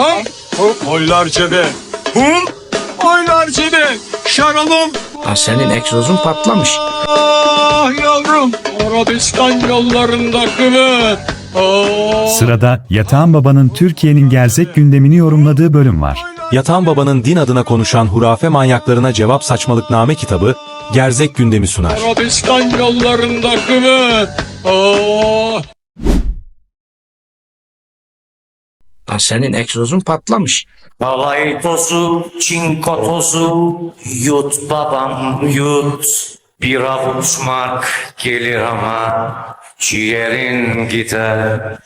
Ham, oylar cebe. Hum, oylar cebe. Şaralım. Ha senin egzozun patlamış. Ah yavrum, Arabistan yollarında kıvır. Ah. Sırada Yatağan Baba'nın Türkiye'nin gerzek gündemini yorumladığı bölüm var. Yatan Baba'nın din adına konuşan hurafe manyaklarına cevap saçmalıkname kitabı gerzek gündemi sunar. Arabistan yollarında kıvır. Ah. Ha senin egzozun patlamış. Halay tozu, çinko tozu, yut babam yut. Bir avuç mark gelir ama ciğerin gider.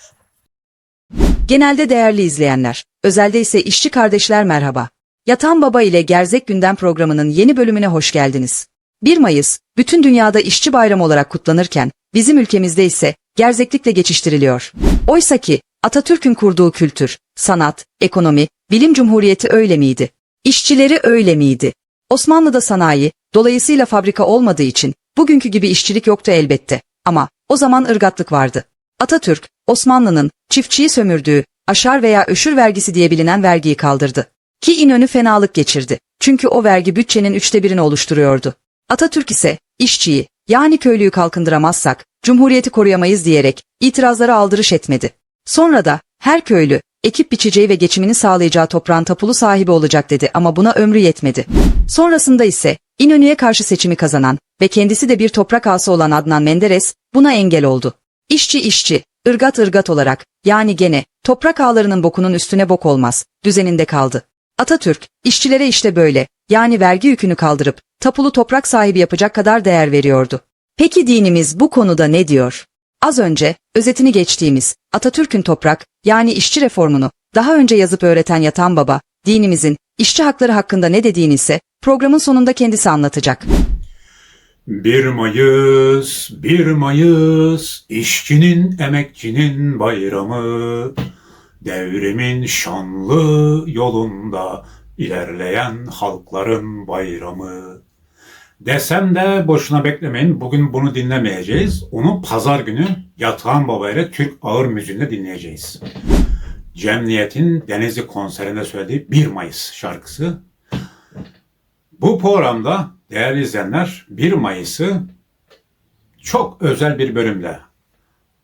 Genelde değerli izleyenler, özelde ise işçi kardeşler merhaba. Yatan Baba ile Gerzek Gündem programının yeni bölümüne hoş geldiniz. 1 Mayıs, bütün dünyada işçi bayramı olarak kutlanırken, bizim ülkemizde ise gerzeklikle geçiştiriliyor. Oysa ki, Atatürk'ün kurduğu kültür, sanat, ekonomi, bilim cumhuriyeti öyle miydi? İşçileri öyle miydi? Osmanlı'da sanayi, dolayısıyla fabrika olmadığı için, bugünkü gibi işçilik yoktu elbette. Ama, o zaman ırgatlık vardı. Atatürk, Osmanlı'nın çiftçiyi sömürdüğü aşar veya öşür vergisi diye bilinen vergiyi kaldırdı. Ki İnönü fenalık geçirdi. Çünkü o vergi bütçenin üçte birini oluşturuyordu. Atatürk ise işçiyi yani köylüyü kalkındıramazsak cumhuriyeti koruyamayız diyerek itirazlara aldırış etmedi. Sonra da her köylü ekip biçeceği ve geçimini sağlayacağı toprağın tapulu sahibi olacak dedi ama buna ömrü yetmedi. Sonrasında ise İnönü'ye karşı seçimi kazanan ve kendisi de bir toprak ağası olan Adnan Menderes buna engel oldu. İşçi işçi, ırgat ırgat olarak yani gene toprak ağlarının bokunun üstüne bok olmaz düzeninde kaldı. Atatürk işçilere işte böyle yani vergi yükünü kaldırıp tapulu toprak sahibi yapacak kadar değer veriyordu. Peki dinimiz bu konuda ne diyor? Az önce özetini geçtiğimiz Atatürk'ün toprak yani işçi reformunu daha önce yazıp öğreten Yatan Baba, dinimizin işçi hakları hakkında ne dediğini ise programın sonunda kendisi anlatacak. 1 Mayıs, 1 Mayıs, işçinin, emekçinin bayramı. Devrimin şanlı yolunda ilerleyen halkların bayramı. Desem de boşuna beklemeyin. Bugün bunu dinlemeyeceğiz. Onu pazar günü Yatağan Baba ile Türk Ağır Müziği'nde dinleyeceğiz. Cemniyet'in Denizli konserinde söylediği 1 Mayıs şarkısı. Bu programda değerli izleyenler 1 Mayıs'ı çok özel bir bölümle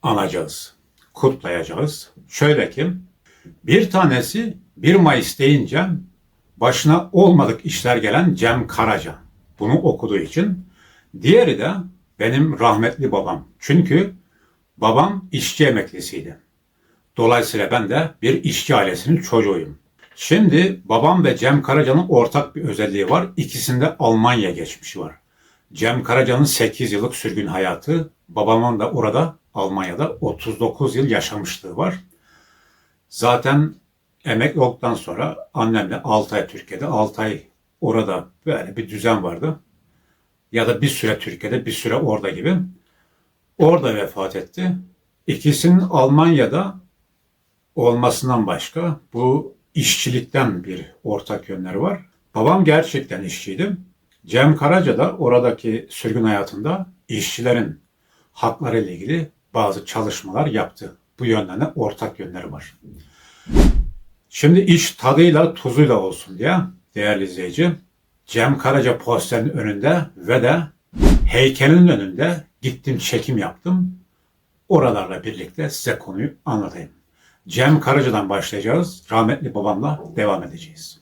anacağız, kutlayacağız. Şöyle ki bir tanesi 1 Mayıs deyince başına olmadık işler gelen Cem Karaca. Bunu okuduğu için. Diğeri de benim rahmetli babam. Çünkü babam işçi emeklisiydi. Dolayısıyla ben de bir işçi ailesinin çocuğuyum. Şimdi babam ve Cem Karaca'nın ortak bir özelliği var. İkisinde Almanya geçmişi var. Cem Karaca'nın 8 yıllık sürgün hayatı, babamın da orada Almanya'da 39 yıl yaşamışlığı var. Zaten emekli olduktan sonra annemle 6 ay Türkiye'de, 6 ay orada böyle bir düzen vardı. Ya da bir süre Türkiye'de, bir süre orada gibi. Orada vefat etti. İkisinin Almanya'da olmasından başka bu işçilikten bir ortak yönleri var. Babam gerçekten işçiydi. Cem Karaca da oradaki sürgün hayatında işçilerin hakları ile ilgili bazı çalışmalar yaptı. Bu yönden de ortak yönleri var. Şimdi iş tadıyla tuzuyla olsun diye değerli izleyici Cem Karaca posterinin önünde ve de heykelin önünde gittim çekim yaptım. Oralarla birlikte size konuyu anlatayım. Cem Karaca'dan başlayacağız. Rahmetli babamla devam edeceğiz.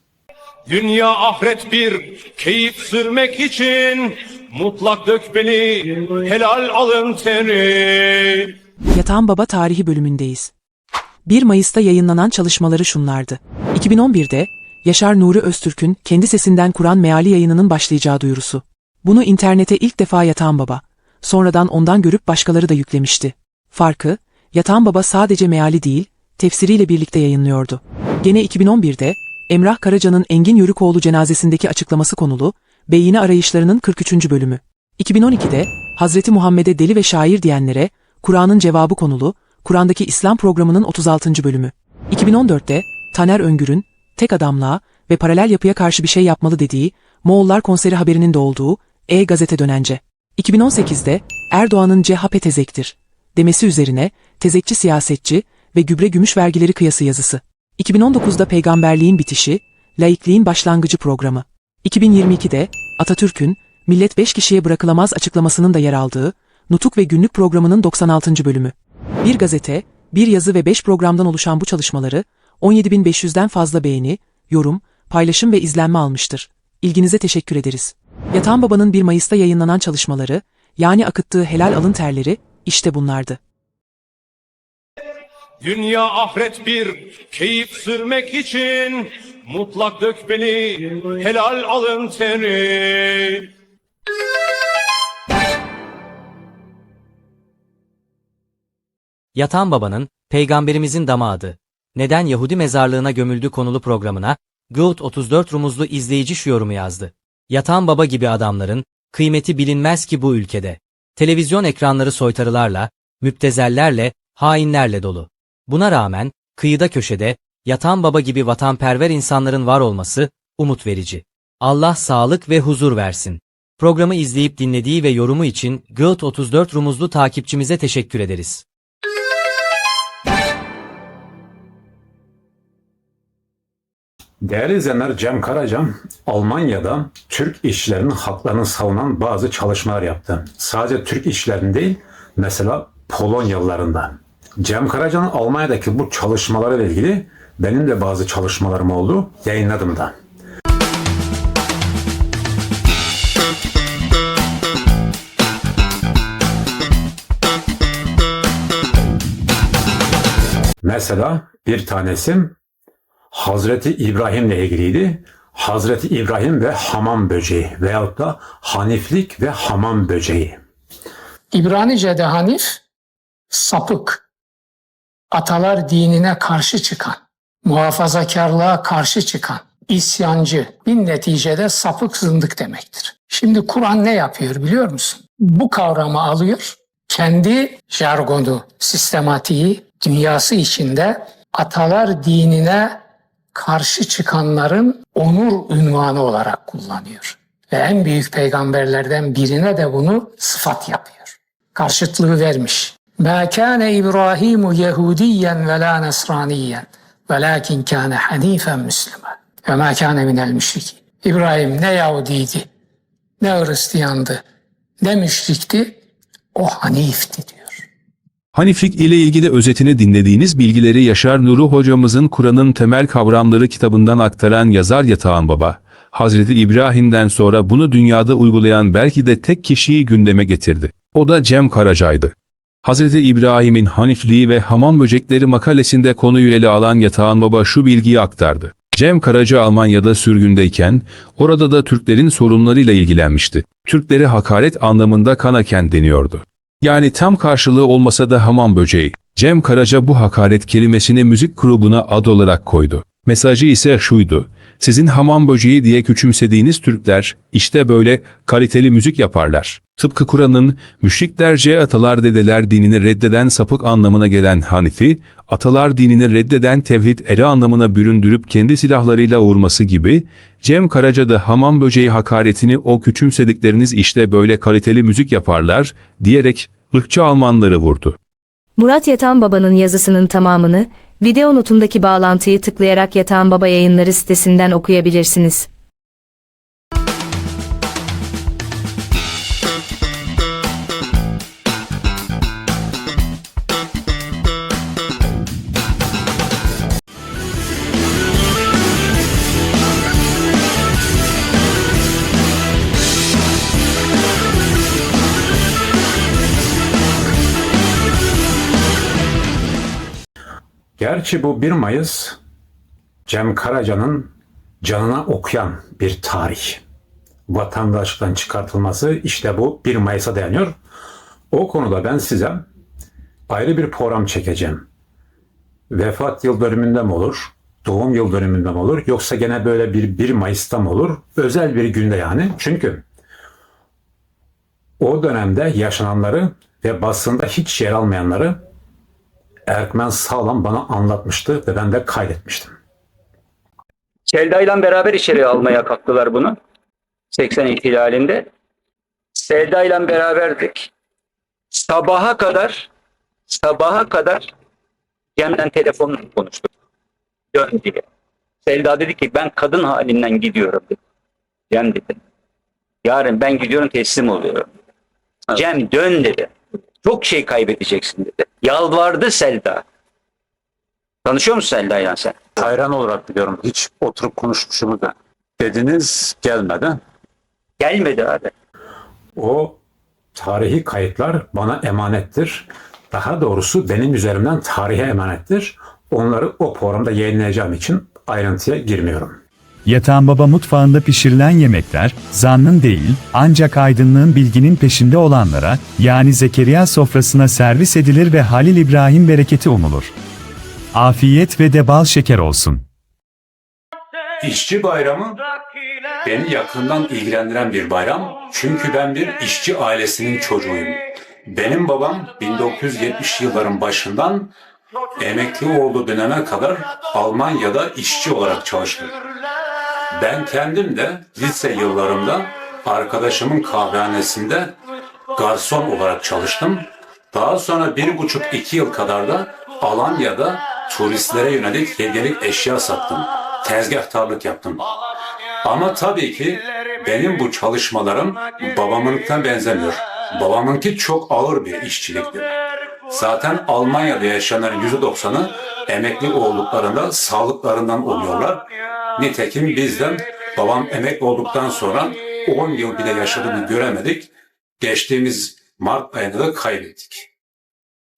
Dünya ahiret bir keyif sürmek için mutlak dök beni helal alın teri. Yatağan Baba tarihi bölümündeyiz. 1 Mayıs'ta yayınlanan çalışmaları şunlardı. 2011'de Yaşar Nuri Öztürk'ün kendi sesinden Kur'an meali yayınının başlayacağı duyurusu. Bunu internete ilk defa Yatağan Baba, sonradan ondan görüp başkaları da yüklemişti. Farkı, Yatağan Baba sadece meali değil, tefsiriyle birlikte yayınlıyordu. Gene 2011'de Emrah Karaca'nın Engin Yörükoğlu cenazesindeki açıklaması konulu, Beyine Arayışlarının 43. bölümü. 2012'de Hazreti Muhammed'e deli ve şair diyenlere Kur'an'ın cevabı konulu, Kur'an'daki İslam programının 36. bölümü. 2014'te Taner Öngür'ün tek adamlığa ve paralel yapıya karşı bir şey yapmalı dediği Moğollar konseri haberinin de olduğu E-Gazete dönence. 2018'de Erdoğan'ın CHP tezektir demesi üzerine tezekçi siyasetçi ve gübre gümüş vergileri kıyası yazısı. 2019'da peygamberliğin bitişi, laikliğin başlangıcı programı. 2022'de Atatürk'ün Millet 5 kişiye bırakılamaz açıklamasının da yer aldığı Nutuk ve Günlük programının 96. bölümü. Bir gazete, bir yazı ve 5 programdan oluşan bu çalışmaları 17.500'den fazla beğeni, yorum, paylaşım ve izlenme almıştır. İlginize teşekkür ederiz. Yatan Baba'nın 1 Mayıs'ta yayınlanan çalışmaları, yani akıttığı helal alın terleri, işte bunlardı. Dünya ahiret bir keyif sürmek için mutlak dökmeli helal alın teri. Yatan Baba'nın, Peygamberimizin damadı, Neden Yahudi mezarlığına gömüldü konulu programına, Goat 34 rumuzlu izleyici şu yorumu yazdı. Yatan Baba gibi adamların, kıymeti bilinmez ki bu ülkede. Televizyon ekranları soytarılarla, müptezellerle, hainlerle dolu. Buna rağmen, kıyıda köşede, Yatan Baba gibi vatanperver insanların var olması, umut verici. Allah sağlık ve huzur versin. Programı izleyip dinlediği ve yorumu için Goat 34 rumuzlu takipçimize teşekkür ederiz. Değerli izleyenler Cem Karaca Almanya'da Türk işçilerinin haklarını savunan bazı çalışmalar yaptı. Sadece Türk işçilerin değil mesela Polonyalılarında. Cem Karaca'nın Almanya'daki bu çalışmalarıyla ilgili benim de bazı çalışmalarım oldu. Yayınladım da. Mesela bir tanesi Hazreti İbrahim'le ilgiliydi. Hazreti İbrahim ve hamam böceği veyahut da haniflik ve hamam böceği. İbranice'de Hanif, sapık, atalar dinine karşı çıkan, muhafazakarlığa karşı çıkan, isyancı, bir neticede sapık zındık demektir. Şimdi Kur'an ne yapıyor biliyor musun? Bu kavramı alıyor, kendi jargonu, sistematiği, dünyası içinde atalar dinine karşı çıkanların onur ünvanı olarak kullanıyor. Ve en büyük peygamberlerden birine de bunu sıfat yapıyor. Karşıtlığı vermiş. Ma kana İbrahimu Yahudiyen ve la Nesraniyen velakin kana hanifen Müslüman. Ve ma kana. İbrahim ne Yahudiydi, ne Hristiyandı, ne müşrikti, o Hanif'ti diyor. Haniflik ile ilgili özetini dinlediğiniz bilgileri Yaşar Nuru hocamızın Kur'an'ın temel kavramları kitabından aktaran yazar Yatağan Baba, Hazreti İbrahim'den sonra bunu dünyada uygulayan belki de tek kişiyi gündeme getirdi. O da Cem Karaca'ydı. Hazreti İbrahim'in Hanifliği ve hamam böcekleri makalesinde konuyu ele alan Yatağan Baba şu bilgiyi aktardı. Cem Karaca Almanya'da sürgündeyken, orada da Türklerin sorunlarıyla ilgilenmişti. Türklere hakaret anlamında kanaken deniyordu. Yani tam karşılığı olmasa da hamam böceği. Cem Karaca bu hakaret kelimesini müzik grubuna ad olarak koydu. Mesajı ise şuydu. Sizin hamam böceği diye küçümsediğiniz Türkler işte böyle kaliteli müzik yaparlar. Tıpkı Kur'an'ın müşriklerce atalar dedeler dinini reddeden sapık anlamına gelen Hanifi, atalar dinini reddeden tevhid eri anlamına büründürüp kendi silahlarıyla vurması gibi, Cem Karaca da hamam böceği hakaretini o küçümsedikleriniz işte böyle kaliteli müzik yaparlar diyerek ırkçı Almanları vurdu. Murat Yatan Baba'nın yazısının tamamını video notundaki bağlantıyı tıklayarak Yatan Baba yayınları sitesinden okuyabilirsiniz. Gerçi bu 1 Mayıs Cem Karaca'nın canına okuyan bir tarih. Vatandaşlıktan çıkartılması işte bu 1 Mayıs'a dayanıyor. O konuda ben size ayrı bir program çekeceğim. Vefat yıl dönümünde mi olur? Doğum yıl dönümünde mi olur? Yoksa gene böyle bir 1 Mayıs'ta mı olur? Özel bir günde yani. Çünkü o dönemde yaşananları ve basında hiç yer almayanları Erkmen Sağlam bana anlatmıştı ve ben de kaydetmiştim. Selda ile beraber içeriye almaya kalktılar bunu. 80 ihtilalinde. Selda ile beraberdik. Sabaha kadar sabaha kadar Cem'den telefonla konuştuk. Dön diye. Selda dedi ki ben kadın halinden gidiyorum dedi. Cem dedi. Yarın ben gidiyorum teslim oluyorum. Cem dön dedi. Çok şey kaybedeceksin dedi. Yalvardı Selda. Tanışıyor musun Selda'yla sen? Hayran olarak biliyorum. Hiç oturup konuşmuşumu da. Dediniz gelmedi. Gelmedi abi. O tarihi kayıtlar bana emanettir. Daha doğrusu benim üzerimden tarihe emanettir. Onları o programda yayınlayacağım için ayrıntıya girmiyorum. Yatağan Baba mutfağında pişirilen yemekler, zannın değil, ancak aydınlığın bilginin peşinde olanlara, yani Zekeriya sofrasına servis edilir ve Halil İbrahim bereketi umulur. Afiyet ve de bal şeker olsun. İşçi bayramı beni yakından ilgilendiren bir bayram. Çünkü ben bir işçi ailesinin çocuğuyum. Benim babam 1970 yılların başından emekli olduğu döneme kadar Almanya'da işçi olarak çalıştı. Ben kendim de lise yıllarımda arkadaşımın kahvehanesinde garson olarak çalıştım. Daha sonra bir buçuk iki yıl kadar da Alanya'da turistlere yönelik hediyelik eşya sattım. Tezgahtarlık yaptım. Ama tabii ki benim bu çalışmalarım babamınkinden benzemiyor. Babamınki çok ağır bir işçilikti. Zaten Almanya'da yaşayanların %90'ı emekli olduklarında sağlıklarından oluyorlar. Nitekim bizden babam emekli olduktan sonra 10 yıl bile yaşadığını göremedik. Geçtiğimiz Mart ayında da kaybettik.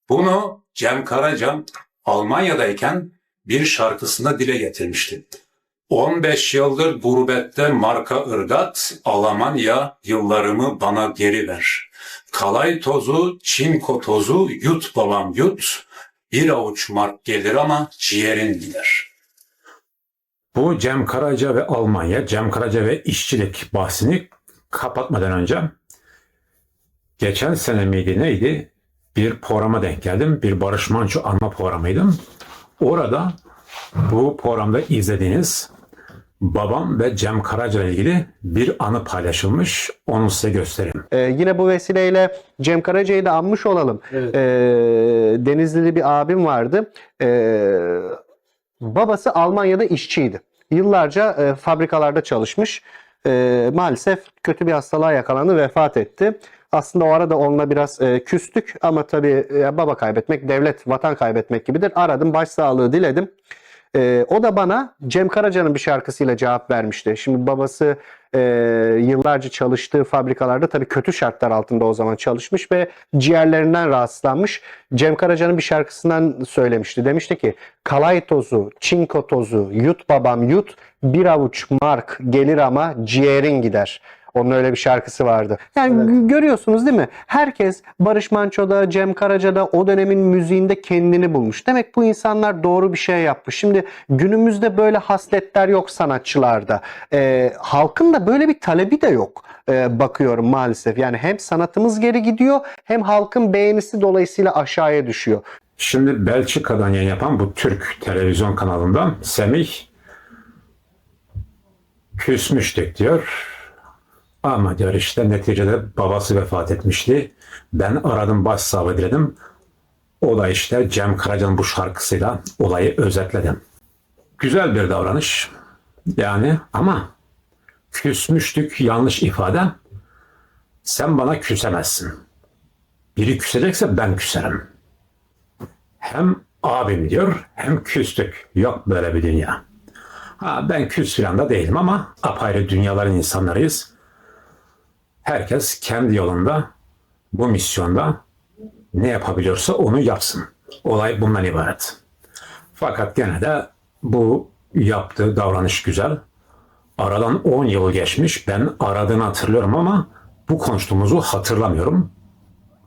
Bunu Cem Karaca Almanya'dayken bir şarkısında dile getirmişti. 15 yıldır gurbette marka ırgat, Almanya yıllarımı bana geri ver. Kalay tozu, çinko tozu, yut babam yut. Bir avuç mark gelir ama ciğerin gider. Bu Cem Karaca ve Almanya, Cem Karaca ve işçilik bahsini kapatmadan önce geçen sene miydi neydi? Bir programa denk geldim. Bir Barış Manço anma programıydım. Orada bu programda izlediğiniz babam ve Cem Karaca ile ilgili bir anı paylaşılmış. Onu size göstereyim. Ee, yine bu vesileyle Cem Karaca'yı da anmış olalım. Ee, Denizli'li bir abim vardı. Ee, babası Almanya'da işçiydi. Yıllarca e, fabrikalarda çalışmış. Ee, maalesef kötü bir hastalığa yakalandı, vefat etti. Aslında o arada onunla biraz e, küstük ama tabii e, baba kaybetmek, devlet, vatan kaybetmek gibidir. Aradım, başsağlığı diledim. Ee, o da bana Cem Karaca'nın bir şarkısıyla cevap vermişti. Şimdi babası e, yıllarca çalıştığı fabrikalarda tabii kötü şartlar altında o zaman çalışmış ve ciğerlerinden rahatsızlanmış. Cem Karaca'nın bir şarkısından söylemişti. Demişti ki kalay tozu, çinko tozu, yut babam yut, bir avuç mark gelir ama ciğerin gider. Onun öyle bir şarkısı vardı. Yani gö- görüyorsunuz değil mi? Herkes Barış Manço'da, Cem Karaca'da o dönemin müziğinde kendini bulmuş. Demek bu insanlar doğru bir şey yapmış. Şimdi günümüzde böyle hasletler yok sanatçılarda. Ee, halkın da böyle bir talebi de yok. Ee, bakıyorum maalesef. Yani hem sanatımız geri gidiyor hem halkın beğenisi dolayısıyla aşağıya düşüyor. Şimdi Belçika'dan yayın yapan bu Türk televizyon kanalından Semih küsmüştük diyor. Ama işte neticede babası vefat etmişti. Ben aradım başsağlığı diledim. O da işte Cem Karaca'nın bu şarkısıyla olayı özetledim. Güzel bir davranış. Yani ama küsmüştük yanlış ifade. Sen bana küsemezsin. Biri küsecekse ben küserim. Hem abim diyor hem küstük. Yok böyle bir dünya. Ha, ben küs falan da değilim ama apayrı dünyaların insanlarıyız. Herkes kendi yolunda bu misyonda ne yapabiliyorsa onu yapsın. Olay bundan ibaret. Fakat gene de bu yaptığı davranış güzel. Aradan 10 yıl geçmiş. Ben aradığını hatırlıyorum ama bu konuştuğumuzu hatırlamıyorum.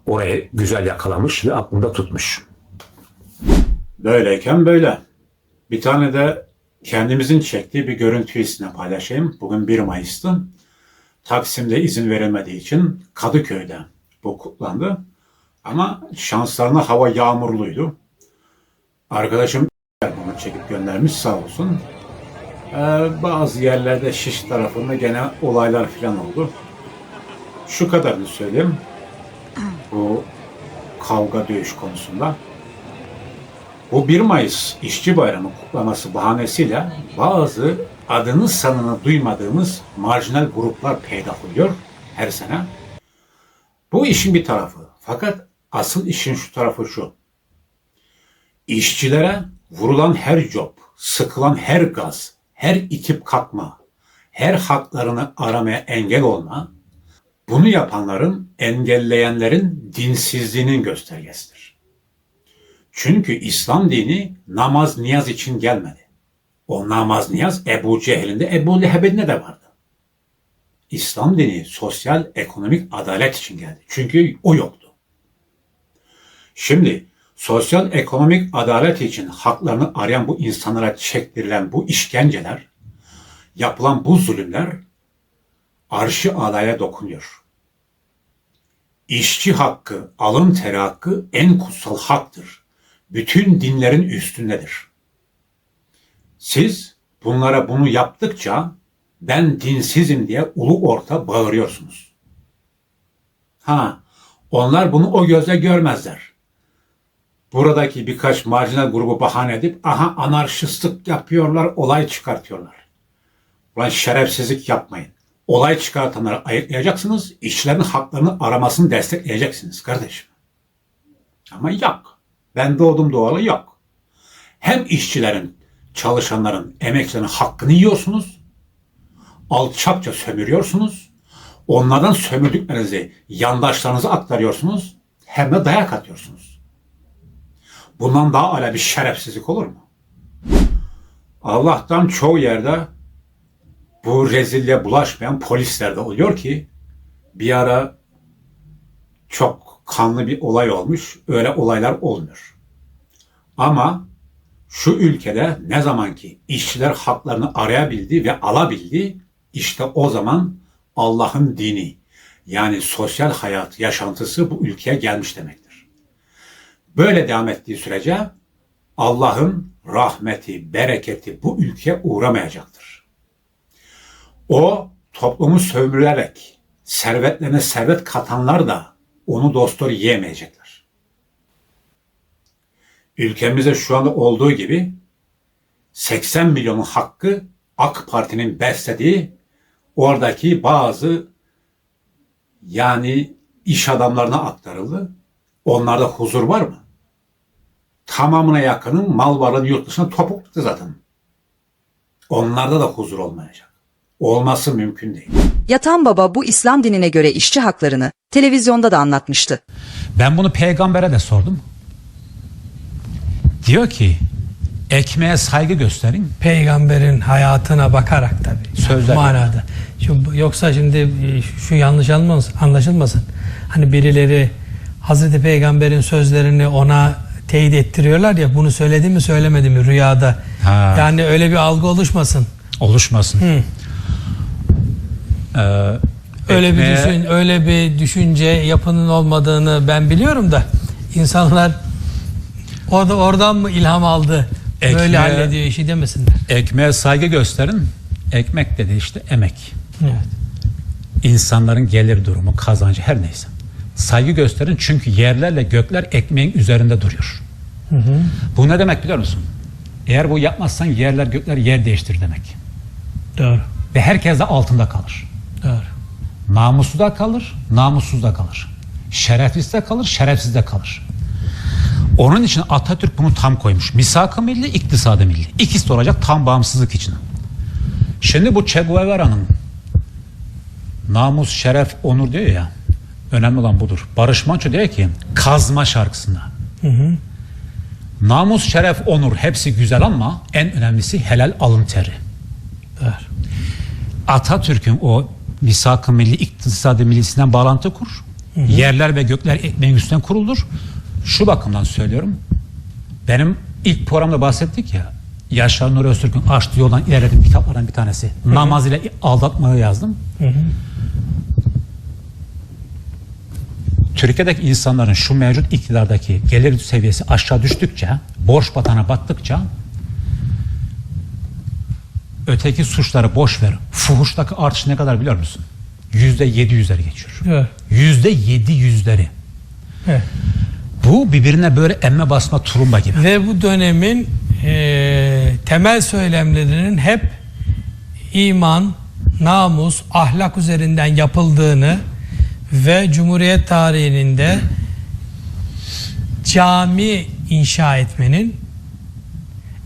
Orayı güzel yakalamış ve aklında tutmuş. Böyleyken böyle. Bir tane de kendimizin çektiği bir görüntüyü sizinle paylaşayım. Bugün 1 Mayıs'tı. Taksim'de izin verilmediği için Kadıköy'de bu kutlandı. Ama şanslarına hava yağmurluydu. Arkadaşım bunu çekip göndermiş sağ olsun. Ee, bazı yerlerde Şiş tarafında gene olaylar falan oldu. Şu kadarını söyleyeyim. Bu kavga dövüş konusunda. bu 1 Mayıs İşçi Bayramı kutlaması bahanesiyle bazı adını sanını duymadığımız marjinal gruplar peydah oluyor her sene. Bu işin bir tarafı. Fakat asıl işin şu tarafı şu. İşçilere vurulan her job, sıkılan her gaz, her itip kalkma, her haklarını aramaya engel olma, bunu yapanların, engelleyenlerin dinsizliğinin göstergesidir. Çünkü İslam dini namaz niyaz için gelmedi. O namaz niyaz Ebu Cehil'in de Ebu Leheb'in de vardı. İslam dini sosyal ekonomik adalet için geldi. Çünkü o yoktu. Şimdi sosyal ekonomik adalet için haklarını arayan bu insanlara çektirilen bu işkenceler, yapılan bu zulümler arşı alaya dokunuyor. İşçi hakkı, alın teri hakkı en kutsal haktır. Bütün dinlerin üstündedir. Siz bunlara bunu yaptıkça ben dinsizim diye ulu orta bağırıyorsunuz. Ha, onlar bunu o gözle görmezler. Buradaki birkaç marjinal grubu bahane edip aha anarşistlik yapıyorlar, olay çıkartıyorlar. Ulan şerefsizlik yapmayın. Olay çıkartanları ayıklayacaksınız, işçilerin haklarını aramasını destekleyeceksiniz kardeşim. Ama yok. Ben doğdum doğalı yok. Hem işçilerin, çalışanların, emekçilerin hakkını yiyorsunuz, alçakça sömürüyorsunuz, onlardan sömürdüklerinizi yandaşlarınıza aktarıyorsunuz, hem de dayak atıyorsunuz. Bundan daha ala bir şerefsizlik olur mu? Allah'tan çoğu yerde bu rezilliğe bulaşmayan polisler de oluyor ki bir ara çok kanlı bir olay olmuş. Öyle olaylar olmuyor. Ama şu ülkede ne zaman ki işçiler haklarını arayabildi ve alabildi işte o zaman Allah'ın dini yani sosyal hayat yaşantısı bu ülkeye gelmiş demektir. Böyle devam ettiği sürece Allah'ın rahmeti, bereketi bu ülkeye uğramayacaktır. O toplumu sömürerek servetlerine servet katanlar da onu dostlar yiyemeyecekler. Ülkemizde şu anda olduğu gibi 80 milyonun hakkı AK Parti'nin beslediği oradaki bazı yani iş adamlarına aktarıldı. Onlarda huzur var mı? Tamamına yakının mal varlığını yurt dışına topuklu zaten. Onlarda da huzur olmayacak. Olması mümkün değil. Yatan Baba bu İslam dinine göre işçi haklarını televizyonda da anlatmıştı. Ben bunu peygambere de sordum. Diyor ki ekmeğe saygı gösterin. peygamberin hayatına bakarak tabii. Sözler. manada. Şimdi, yoksa şimdi e, şu yanlış anlaşılmasın, anlaşılmasın. Hani birileri Hazreti Peygamber'in sözlerini ona teyit ettiriyorlar ya bunu söyledi mi söylemedi mi rüyada. Ha. Yani öyle bir algı oluşmasın. Oluşmasın. Hı. Ee, Öyle bir ekmeğe- düşün, öyle bir düşünce yapının olmadığını ben biliyorum da insanlar o da oradan mı ilham aldı? Böyle Ekmeğe- hallediyor işi demesinler. Ekmeğe saygı gösterin. Ekmek dedi işte emek. Evet. İnsanların gelir durumu, kazancı her neyse. Saygı gösterin çünkü yerlerle gökler ekmeğin üzerinde duruyor. Hı hı. Bu ne demek biliyor musun? Eğer bu yapmazsan yerler gökler yer değiştir demek. Doğru. Ve herkes de altında kalır. Doğru. Namuslu da kalır, namussuz da kalır. Şerefsiz de kalır, şerefsiz de kalır. Onun için Atatürk bunu tam koymuş. Misak-ı milli, iktisadı milli. İkisi de olacak tam bağımsızlık için. Şimdi bu Che Guevara'nın namus, şeref, onur diyor ya. Önemli olan budur. Barış Manço diyor ki kazma şarkısında. Hı hı. Namus, şeref, onur hepsi güzel ama en önemlisi helal alın teri. Doğru. Atatürk'ün o misak-ı milli iktisadı millisinden bağlantı kur. Yerler ve gökler ekmeğin üstünden kurulur. Şu bakımdan söylüyorum. Benim ilk programda bahsettik ya. Yaşar Nuri Öztürk'ün açtığı yoldan ilerlediğim kitaplardan bir tanesi. Namaz ile aldatmayı yazdım. Hı hı. Türkiye'deki insanların şu mevcut iktidardaki gelir seviyesi aşağı düştükçe, borç batağına battıkça öteki suçları boş ver. Fuhuştaki artış ne kadar biliyor musun? Yüzde yedi yüzleri geçiyor. Yüzde yedi yüzleri. Bu birbirine böyle emme basma turumba gibi. Ve bu dönemin eee, temel söylemlerinin hep iman, namus, ahlak üzerinden yapıldığını ve Cumhuriyet tarihinin de cami inşa etmenin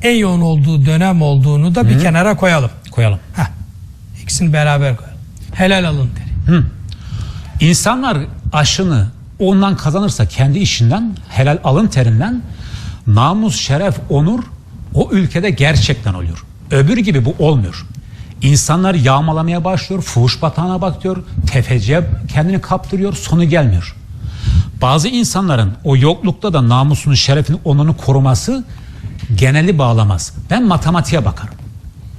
en yoğun olduğu dönem olduğunu da bir kenara koyalım. Koyalım. Heh. İkisini beraber koyalım. Helal alın teri. İnsanlar aşını ondan kazanırsa kendi işinden, helal alın terinden namus, şeref, onur o ülkede gerçekten oluyor. Öbür gibi bu olmuyor. İnsanlar yağmalamaya başlıyor, fuhuş batağına bakıyor, tefeciye kendini kaptırıyor, sonu gelmiyor. Bazı insanların o yoklukta da namusunu, şerefini, onunu koruması geneli bağlamaz. Ben matematiğe bakarım.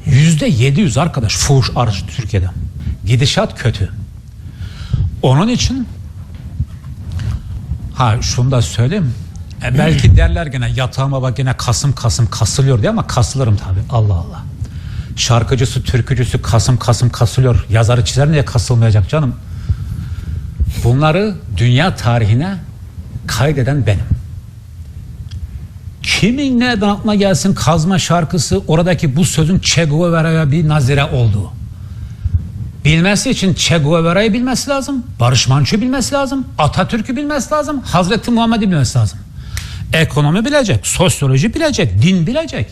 Yüzde 700 arkadaş fuhuş arıcı Türkiye'de. Gidişat kötü. Onun için ha şunu da söyleyeyim. E belki derler gene yatağıma bak gene kasım kasım kasılıyor diye ama kasılırım tabi Allah Allah. Şarkıcısı, türkücüsü kasım kasım kasılıyor. Yazarı çizer niye kasılmayacak canım? Bunları dünya tarihine kaydeden benim. Kimin nereden aklına gelsin kazma şarkısı oradaki bu sözün Che Guevara'ya bir nazire olduğu. Bilmesi için Che Guevara'yı bilmesi lazım. Barış Manço'yu bilmesi lazım. Atatürk'ü bilmesi lazım. Hazreti Muhammed'i bilmesi lazım. Ekonomi bilecek, sosyoloji bilecek, din bilecek.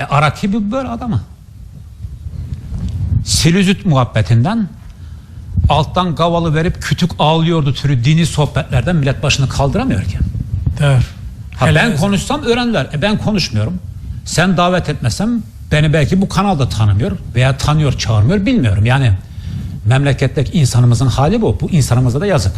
E Araki bir böyle adamı. Silüzüt muhabbetinden alttan gavalı verip kütük ağlıyordu türü dini sohbetlerden millet başını kaldıramıyor ki. Ha Helal ben konuşsam öğrendiler. E ben konuşmuyorum. Sen davet etmesem beni belki bu kanalda tanımıyor veya tanıyor çağırmıyor bilmiyorum. Yani memleketteki insanımızın hali bu. Bu insanımıza da yazık.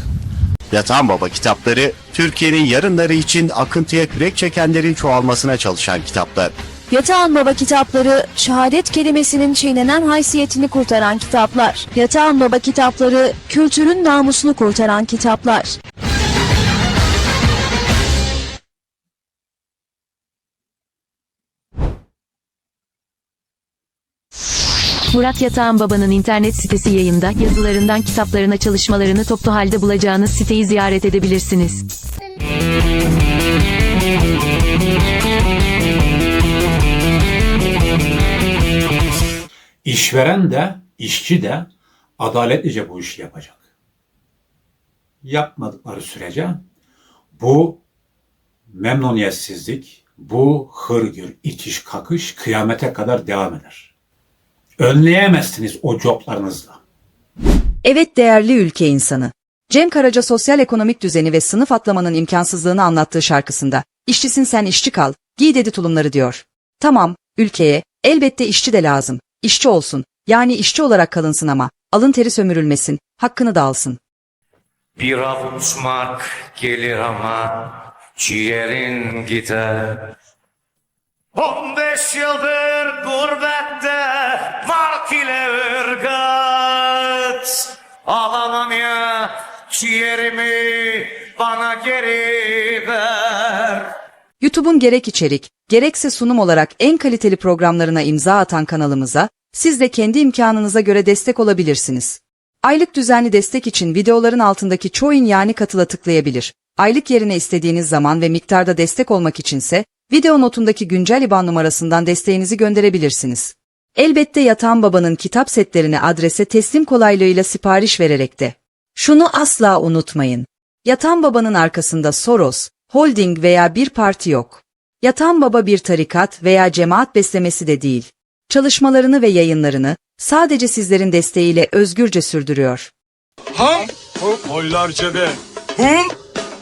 Yatan Baba kitapları Türkiye'nin yarınları için akıntıya kürek çekenlerin çoğalmasına çalışan kitaplar. Yatağan Baba kitapları, şehadet kelimesinin çiğnenen haysiyetini kurtaran kitaplar. Yatağan Baba kitapları, kültürün namusunu kurtaran kitaplar. Murat Yatağan Baba'nın internet sitesi yayında yazılarından kitaplarına çalışmalarını toplu halde bulacağınız siteyi ziyaret edebilirsiniz. İşveren de, işçi de adaletlice bu işi yapacak. Yapmadıkları sürece bu memnuniyetsizlik, bu hırgür, itiş kakış kıyamete kadar devam eder. Önleyemezsiniz o coplarınızla. Evet değerli ülke insanı. Cem Karaca sosyal ekonomik düzeni ve sınıf atlamanın imkansızlığını anlattığı şarkısında, işçisin sen işçi kal, giy dedi tulumları diyor. Tamam, ülkeye, elbette işçi de lazım. İşçi olsun, yani işçi olarak kalınsın ama, alın teri sömürülmesin, hakkını da alsın. Bir avuç mark gelir ama ciğerin gider. 15 yıldır gurbette mark ile ırgat. Alamam ya ciğerimi bana geri ver. YouTube'un gerek içerik, gerekse sunum olarak en kaliteli programlarına imza atan kanalımıza, siz de kendi imkanınıza göre destek olabilirsiniz. Aylık düzenli destek için videoların altındaki Join yani katıla tıklayabilir. Aylık yerine istediğiniz zaman ve miktarda destek olmak içinse, video notundaki güncel IBAN numarasından desteğinizi gönderebilirsiniz. Elbette Yatan Baba'nın kitap setlerini adrese teslim kolaylığıyla sipariş vererek de. Şunu asla unutmayın. Yatan Baba'nın arkasında Soros, holding veya bir parti yok. Yatan Baba bir tarikat veya cemaat beslemesi de değil. Çalışmalarını ve yayınlarını sadece sizlerin desteğiyle özgürce sürdürüyor. Ham, oylar cebe. Hum,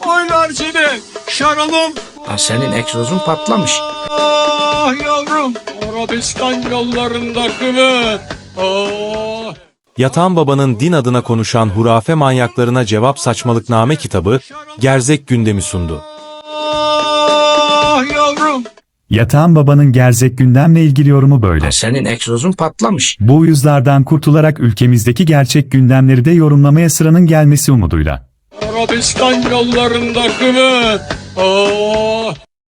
oylar cebe. Şaralım, Lan senin egzozun patlamış. ah yavrum. Arabistan yollarında kıvıt. Ah. Yatan Baba'nın din adına konuşan hurafe manyaklarına cevap saçmalıkname kitabı Gerzek gündemi sundu. Ah yavrum. Yatağan Baba'nın gerzek gündemle ilgili yorumu böyle. Lan senin egzozun patlamış. Bu yüzlerden kurtularak ülkemizdeki gerçek gündemleri de yorumlamaya sıranın gelmesi umuduyla. Arabistan yollarında kıvıt. Ah.